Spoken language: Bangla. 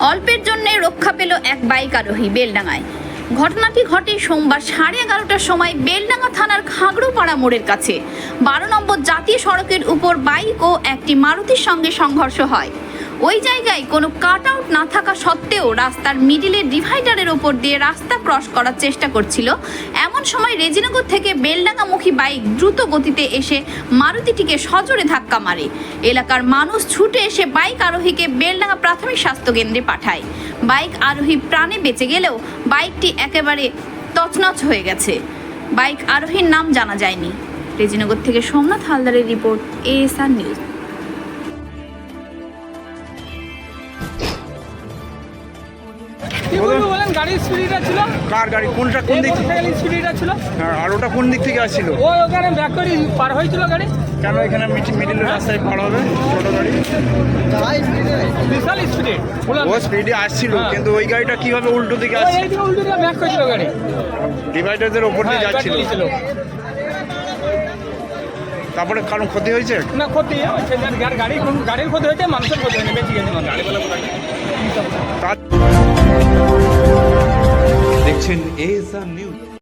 অল্পের জন্যে রক্ষা পেল এক বাইক আরোহী বেলডাঙায় ঘটনাটি ঘটে সোমবার সাড়ে এগারোটার সময় বেলডাঙ্গা থানার খাগড়োপাড়া মোড়ের কাছে। বারো নম্বর জাতীয় সড়কের উপর বাইক ও একটি মারুতির সঙ্গে সংঘর্ষ হয়। ওই জায়গায় কোনো কাট আউট না থাকা সত্ত্বেও রাস্তার মিডিলের ডিভাইডারের ওপর দিয়ে রাস্তা ক্রস করার চেষ্টা করছিল। এমন সময় রেজিনগর থেকে বেলডাঙ্গামুখী বাইক দ্রুত গতিতে এসে মারুতিটিকে সজোরে ধাক্কা মারে। এলাকার মানুষ ছুটে এসে বাইক আরোহীকে বেলডাঙ্গা প্রাথমিক স্বাস্থ্য কেন্দ্রে পাঠায়। বাইক আরোহী প্রাণে বেঁচে গেলেও বাইকটি একেবারে তছনছ হয়ে গেছে। বাইক আরোহীর নাম জানা যায়নি। রেজিনগর থেকে সোমনাথ হালদারের রিপোর্ট, এএসআর নিউজ। কি বলব বলেন গাড়ির স্পিডটা ছিল। কার গাড়ি? কোনটা কোন দিক থেকে? মোটরসাইকেলের স্পিডটা ছিল। হ্যাঁ, আর ওটা কোন দিক থেকে আসছিল? ও ওখানে ব্যাক করে পার হয়েছিল গাড়ি। কেন এখানে মিডিল রাস্তায় পার হবে? ছোট গাড়ি। বিশাল স্পিডে ও স্পিডে আসছিল হ্যাঁ। কিন্তু ওই গাড়িটা কীভাবে উল্টো দিকে আসছে? উল্টো ব্যাক করেছিল গাড়ি। ডিভাইডারদের ওপর দিয়ে হ্যাঁ যাচ্ছিল। তারপরে কারণ ক্ষতি হয়েছে? না ক্ষতি হয়েছে গাড়ি গাড়ির ক্ষতি হয়েছে মানুষের ক্ষতি হয়নি বেঁচে গেছে মানুষ তার দেখছেন এএসআর নিউজ